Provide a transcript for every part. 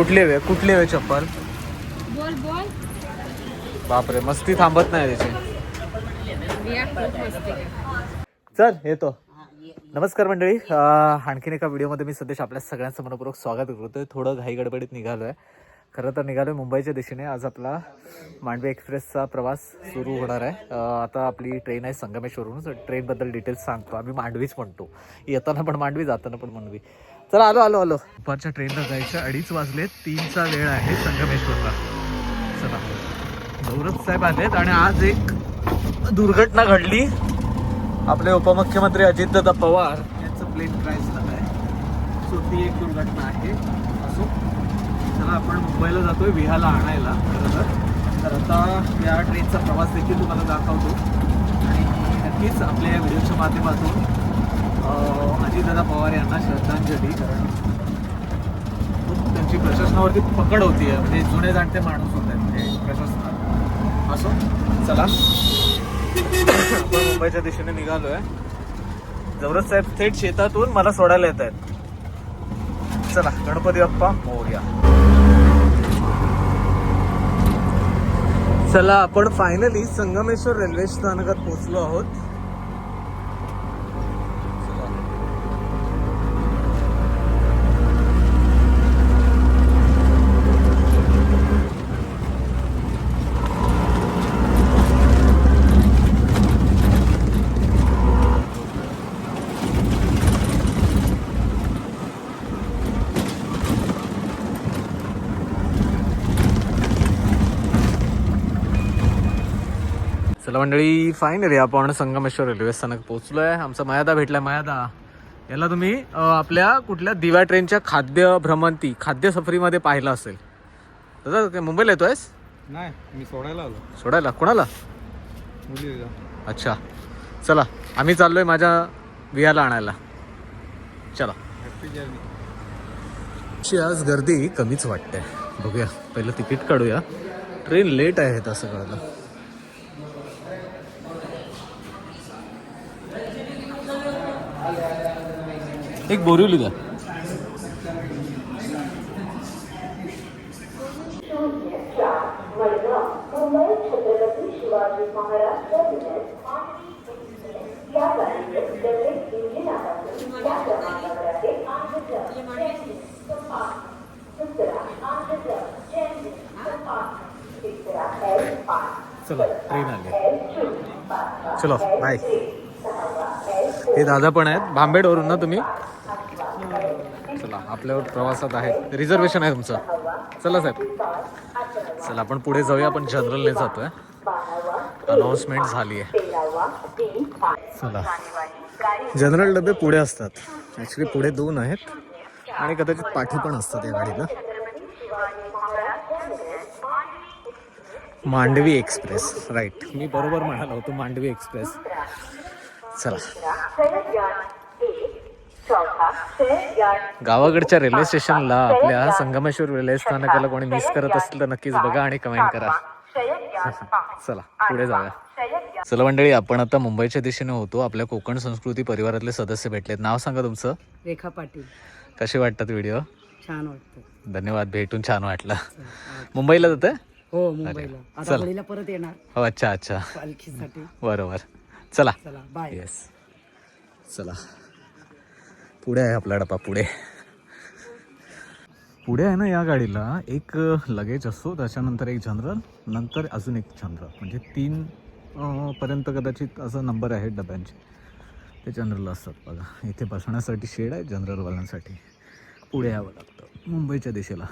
कुठली हवे कुठली हवे चप्पल? बोल बोल. बापरे मस्ती थांबत नाही त्याची. चल येतो. नमस्कार मंडळी. आणखीन एका व्हिडिओमध्ये मी सध्या आपल्या सगळ्यांचं मनपूर्वक स्वागत करतोय. थोडं घाई गडबडीत निघालो आहे खरं तर निघालो मुंबईच्या दिशेने. आज आपला मांडवी एक्सप्रेसचा प्रवास सुरू होणार आहे. आता आपली ट्रेन आहे संगमेश्वरहून ट्रेनबद्दल डिटेल्स सांगतो. आम्ही मांडवीच म्हणतो. येताना पण मांडवी जाताना पण मांडवी. चला आलो आलो आलो. दुपारच्या ट्रेनला जायचं अडीच वाजले तीनचा वेळ आहे संगमेश्वरला. चला. गौरव साहेब आलेत आणि आज एक दुर्घटना घडली. आपले उपमुख्यमंत्री अजितदादा पवार यांचं प्लेन क्रॅश झालं आहे सो ती एक दुर्घटना आहे. चला आपण मुंबईला जातोय विहाला आणायला खरं तर. तर आता या ट्रेनचा प्रवास देखील तुम्हाला दाखवतो. आणि नक्कीच आपल्या या व्हिडिओच्या माध्यमातून अं, अजितदादा पवार यांना श्रद्धांजली कारण खूप त्यांची प्रशासनावरती पकड होती म्हणजे जुने जाणते माणूस होते म्हणजे प्रशासनात. असो चला. आपण मुंबईच्या दिशेने निघालो आहे जवरत साहेब थेट शेतातून मला सोडायला येत आहेत चला गणपती बाप्पा मोर्या. चला आपण फायनली संगमेश्वर रेल्वे स्थानकात पोहोचलो आहोत. चला मंडळी फायनली आपण संगमेश्वर रेल्वे स्थानक पोहोचलोय. आमचा मयादा भेटलाय मयादा. याला तुम्ही आपल्या कुठल्या दिवा ट्रेनच्या खाद्य भ्रमंती खाद्य सफरीमध्ये पाहिलं असेल. दादा काय मुंबईला येतोयस? नाही मी सोडायला आलो. सोडायला? कोणाला? अच्छा. चला आम्ही चाललोय माझ्या वियाला आणायला. चला. ची आज गर्दी कमीच वाटते. बघूया पहिलं तिकीट काढूया. ट्रेन लेट आहे तसं कळलं एक बोरिवली द्या. चला ट्रेन आली. चलो बाय हे दादा पण आहेत. भांबेडवरून ना तुम्ही? चला आपल्यावर प्रवासात आहे रिझर्वेशन आहे तुमचं. चला साहेब. चला आपण पुढे जाऊया. आपण जनरलने जातोय. अनाऊन्समेंट झाली आहे. चला. जनरल डबे पुढे असतात. ॲक्च्युली पुढे दोन आहेत. आणि कदाचित पाठी पण असतात या गाडीला. मांडवी एक्सप्रेस राईट मी बरोबर म्हणालो होतो मांडवी एक्सप्रेस. चला. गावाकडच्या रेल्वे स्टेशनला आपल्या संगमेश्वर रेल्वे स्थानकाला कोणी मिस करत असेल तर नक्कीच बघा आणि कमेंट करा. चला पुढे जाऊया. चला मंडळी आपण आता मुंबईच्या दिशेने होतो. आपल्या कोकण संस्कृती परिवारातले सदस्य भेटलेत. नाव सांगा तुमचं? रेखा पाटील. कसे वाटतात व्हिडिओ छान वाटतं. धन्यवाद भेटून छान वाटलं. मुंबईला जाते हो मुंबईला. आता चल. होळीला परत येणार. हो अच्छा अच्छा. पालखीसाठी. बरोबर. चला. चला बाय. येस चला. पुढे आहे आपला डबा पुढे. पुढे आहे ना या गाडीला एक लगेज असतो त्याच्यानंतर एक जनरल नंतर अजून एक जनरल. म्हणजे तीन अं, पर्यंत कदाचित असं नंबर आहेत डब्यांचे. ते जनरल असतात बघा. इथे बसण्यासाठी शेड आहे जनरलवाल्यांसाठी पुढे यावं लागतं. मुंबईच्या दिशेला.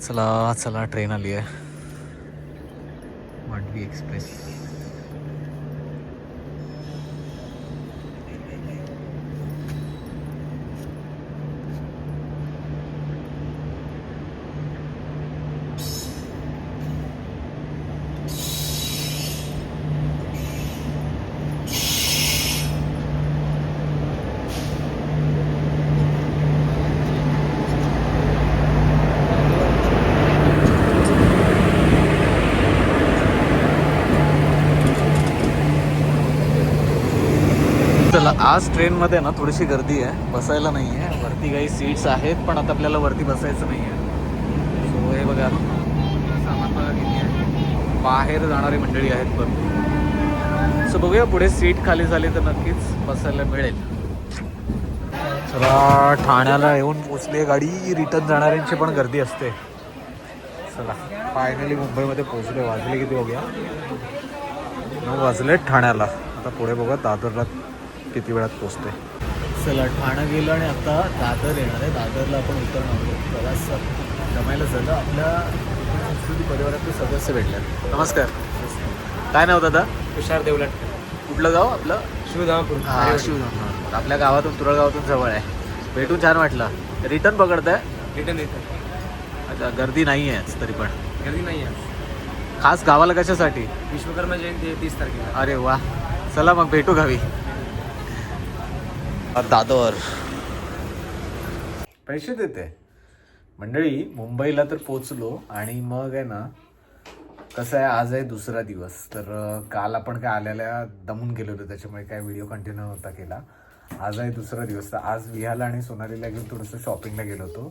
चला चला ट्रेन आली आहे. मांडवी एक्सप्रेस चला आज ट्रेनमध्ये ना थोडीशी गर्दी आहे. बसायला नाही आहे वरती काही सीट्स आहेत पण आता आपल्याला वरती बसायचं नाही आहे सो हे बघा सामान बघा किती आहे. बाहेर जाणारी मंडळी आहेत पण. सो बघूया पुढे सीट खाली झाली तर नक्कीच बसायला मिळेल. चला ठाण्याला येऊन पोचली गाडी. रिटर्न जाणाऱ्यांची पण गर्दी असते. चला फायनली मुंबईमध्ये पोहोचले वाजले किती बघूया. नऊ वाजले ठाण्याला. आता पुढे बघा दादरला किती वेळात पोचते? चला ठाणं गेलं आणि आता दादर येणार आहे. दादरला आपण उतरणार आहोत. प्रवास जमायला झालं. आपल्या संस्कृती परिवारातले सदस्य भेटले. नमस्कार. काय नाव दादा? तुषार देवलट. कुठलं गाव आपलं? शिवधामपूर. हा शिवधाम आपल्या गावातून तुरळ गावातून जवळ आहे. भेटून छान वाटलं. रिटर्न पकडताय? रिटर्न येतं अच्छा गर्दी नाही आहे तरी पण. गर्दी नाही आहे खास गावाला कशासाठी? विश्वकर्मा जयंती आहे तीस तारखेला. अरे वा. चला मग भेटू गावी. दादर पैसे देते. मंडळी मुंबईला तर पोचलो आणि मग आहे ना कसं आहे आज आहे दुसरा दिवस. तर काल आपण काय आलेल्या दमून गेलो होतो त्याच्यामुळे काय व्हिडिओ कंटिन्यू नव्हता केला. आज आहे दुसरा दिवस. तर आज विहाला आणि सोनालीला घेऊन थोडंसं शॉपिंगला गेलो होतो.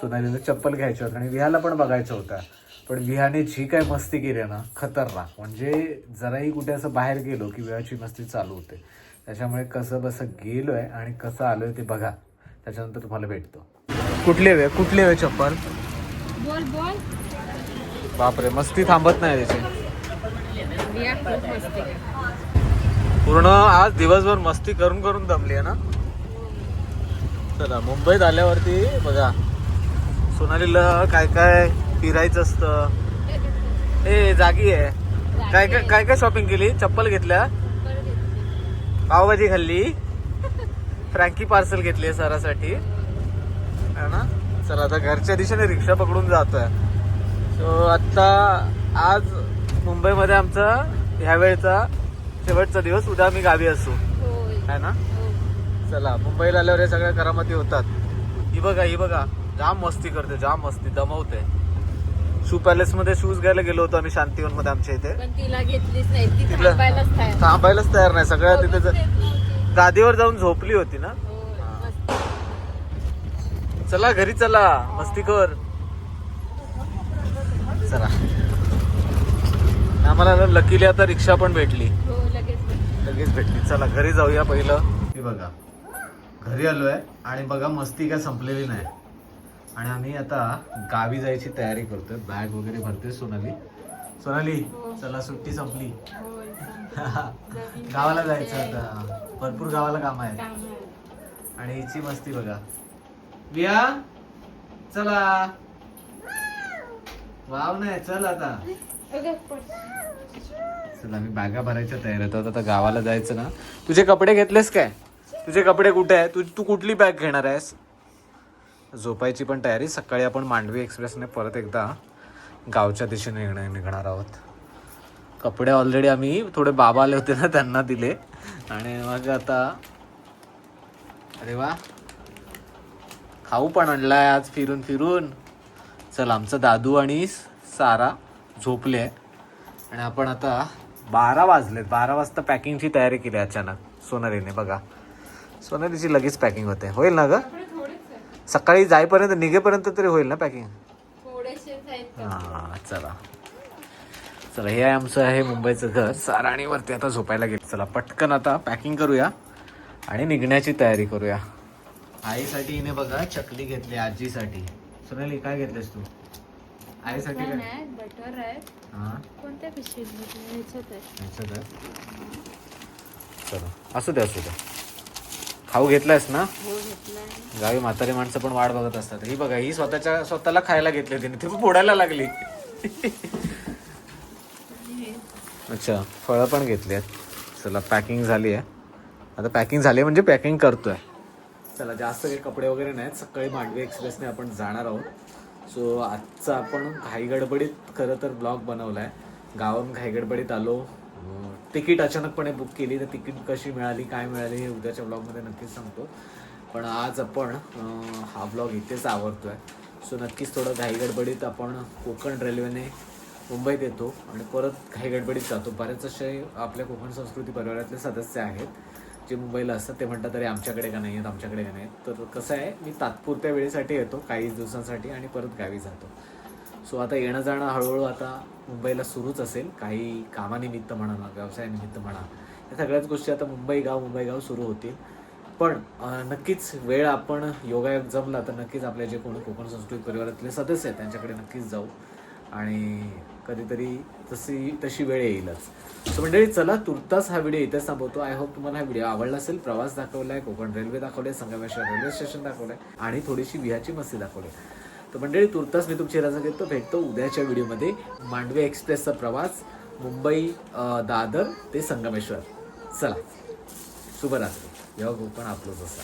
सोनालीला चप्पल घ्यायची होतं आणि विहाला पण बघायचं होता. पण विहाने जी काय मस्ती केली आहे ना खतरनाक. म्हणजे जराही कुठे असं बाहेर गेलो की विहाची मस्ती चालू होते. त्याच्यामुळे कसं बसं गेलोय आणि कसं आलोय ते बघा. त्याच्यानंतर तुम्हाला भेटतो. कुठले वे कुठले वे चप्पल? बोल बोल. बापरे मस्ती थांबत नाही त्याची. पूर्ण आज दिवसभर मस्ती करून करून दमली आहे ना? चला मुंबईत आल्यावरती बघा. सोनालीला काय काय फिरायचं असतं? ए जागी आहे. काय काय काय काय शॉपिंग केली? चप्पल घेतल्या? पावभाजी खाल्ली. फ्रँकी पार्सल घेतली आहे सरासाठी. है ना? चला आता घरच्या दिशेने रिक्षा पकडून जातोय. सो आत्ता आज मुंबईमध्ये आमचा ह्या वेळचा शेवटचा दिवस. उद्या आम्ही गावी असू. होय. है ना? चला मुंबईला आल्यावर हे सगळ्या करामती होतात. ही बघा ही बघा. जाम मस्ती करते जाम मस्ती. दमवते. शू पॅलेस मध्ये शूज घ्यायला गेलो होतो आम्ही शांतिवनमध्ये आमच्या इथे. पण तिला घेतलीच नाही. ती तिथलं- थांबायलाच तयार थांबायलाच तयार नाही. सगळ्या तिथे ज-. गादीवर जाऊन झोपली होती ना? मस्ती. चला घरी चला. मस्ती कर. चला. आम्हाला लकीली आता रिक्षा पण भेटली. हो लगेच भेटली. लगेच भेटली. चला घरी जाऊया पहिलं. हे बघा. घरी आलोय आणि बघा मस्ती काय संपलेली नाही. आणि आम्ही आता गावी जायची तयारी करतोय. बॅग वगैरे भरते सोनाली. सोनाली चला सुट्टी संपली. गावाला जायचं आता. भरपूर गावाला काम आहे आणि हिची मस्ती बघा. बिया चला. वाव नाही चल आता. चला आम्ही बॅगा भरायच्या तयार होतात आता गावाला जायचं ना. तुझे कपडे घेतलेस काय? तुझे कपडे कुठे आहे तू तू कुठली बॅग घेणार आहेस? झोपायची पण तयारी. सकाळी आपण मांडवी एक्सप्रेसने परत एकदा गावच्या दिशेने निघणार निघणार आहोत. कपडे ऑलरेडी आम्ही थोडे बाबा आले होते ना त्यांना दिले. आणि मग आता अरे वा. खाऊ पण आणलाय आज फिरून फिरून. चल आमचा दादू आणि सारा झोपले. आणि आपण आता बारा वाजले बारा वाजता पॅकिंगची तयारी केली अचानक. सोनालीने बघा. सोनालीची लगेच पॅकिंग होते. होईल ना गं? सकाळी जाईपर्यंत निघेपर्यंत तरी होईल ना पॅकिंग हा चला. चला हे आहे आमचं आहे मुंबईचं घर. साराणीवरती आता झोपायला गेलं. चला पटकन आता पॅकिंग करूया आणि निघण्याची तयारी करूया. आईसाठी हिने बघा चकली घेतली आजीसाठी. सोनाली काय घेतलीस तू? आईसाठी काय? बटर आहे. हा? कोणत्या पिशवीत. चला असू द्या असू द्या खाऊ घेतलायस ना? हो गावी म्हातारी माणसं पण वाट बघत असतात. ही बघा ही स्वतःच्या स्वतःला खायला घेतली तिने ती फोडायला लागली. अच्छा फळं पण घेतली आहेत. चला पॅकिंग झाली आहे. आता पॅकिंग झाली म्हणजे पॅकिंग करतोय. चला जास्त काही कपडे वगैरे नाहीत. सकाळी मांडवी एक्सप्रेसने आपण जाणार आहोत. सो आजचा आपण घाई गडबडीत खरं तर ब्लॉग बनवला आहे गावाहून घाई गडबडीत आलो. तिकीट अचानकपणे बुक केली तर तिकीट कशी मिळाली काय मिळाली हे उद्याच्या ब्लॉगमध्ये नक्कीच सांगतो. पण आज आपण हा ब्लॉग इथेच आवडतोय सो नक्कीच थोडं घाईगडबडीत आपण कोकण रेल्वेने मुंबईत येतो आणि परत घाईगडबडीत जातो. बरेच असे आपल्या कोकण संस्कृती परिवारातले सदस्य आहेत जे मुंबईला असतात. ते म्हणतात अरे आमच्याकडे का नाही आहेत? आमच्याकडे का नाही आहेत? तर कसं आहे मी तात्पुरत्या वेळेसाठी येतो काही दिवसांसाठी आणि परत गावी जातो. सो आता येणं जाणं हळूहळू आता मुंबईला सुरूच असेल. काही कामानिमित्त म्हणा व्यवसायानिमित्त म्हणा या सगळ्याच गोष्टी आता मुंबई गाव मुंबई गाव सुरू होतील. पण नक्कीच वेळ आपण योगायोग जमला तर नक्कीच आपल्या जे कोणी कोकण संस्कृत परिवारातले सदस्य आहेत त्यांच्याकडे नक्कीच जाऊ. आणि कधीतरी तशी तशी वेळ येईलच. सो मंडळी चला तुर्तास हा व्हिडिओ इथेच थांबवतो. आय होप तुम्हाला हा व्हिडिओ आवडला असेल. प्रवास दाखवला आहे कोकण रेल्वे दाखवले संगमेश्वर रेल्वे स्टेशन दाखवलं आहे आणि थोडीशी बिहाची मस्ती दाखवली. तर मंडळी तुर्तास मी तुमची रजा घेतो भेटतो उद्याच्या व्हिडिओमध्ये. मांडवे एक्सप्रेसचा प्रवास मुंबई दादर ते संगमेश्वर. चला शुभरात्री. जेव्हा पण आपलंच असा.